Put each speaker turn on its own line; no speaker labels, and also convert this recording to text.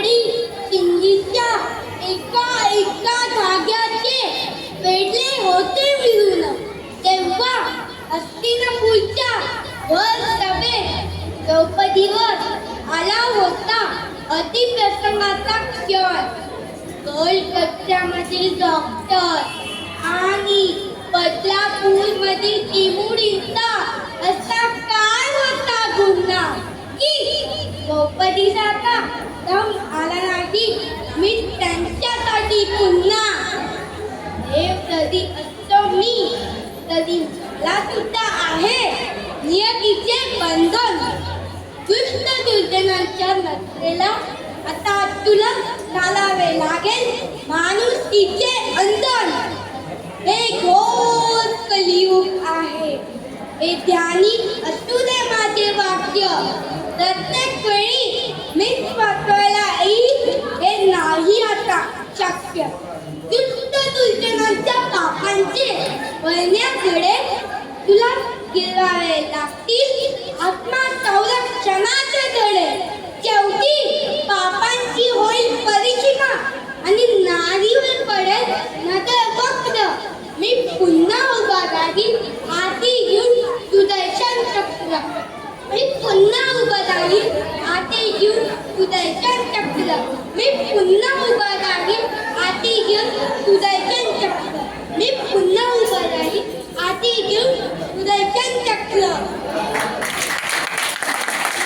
कापडी चिंगीच्या एका एका धाग्याचे वेढले होते मिळून. तेव्हा हस्तिनापूरच्या वर सभे द्रौपदीवर आला होता अतिप्रसंगाचा क्षण. कोलकात्यामधील डॉक्टर आणि बदलापूरमधील चिमुडीचा असा की द्रौपदीसारखा दम आला नाही मी त्यांच्यासाठी पुन्हा देव कधी असतो मी कधी मला सुद्धा आहे. नियतीचे बंधन दुष्ट दुर्जनांच्या नजरेला आता तुला घालावे लागेल. माणूस तिचे अंधन हे घोर कलियुग आहे. हे ध्यानी असू दे माझे वाक्य. प्रत्येक वेळी मीच वाचवायला येईल हे नाही आता शक्य. दुष्ट दुर्जनांच्या पापांचे वळण्याकडे तुला गिरवावे लागतील. आत्मा संरक्षणाचे धडे शेवटी पापांची होईल परिसीमा आणि नारीवर पडेल नगर वक्र मी पुन्हा उभा राहील हाती घेऊन सुदर्शन चक्र. मी पुन्हा नाही आते येऊन उदयचन टपलं मी पुन्हा उभा राही आते येऊन उदयचन टपलं मी पुन्हा उभा राही आते येऊन उदयचन टपलं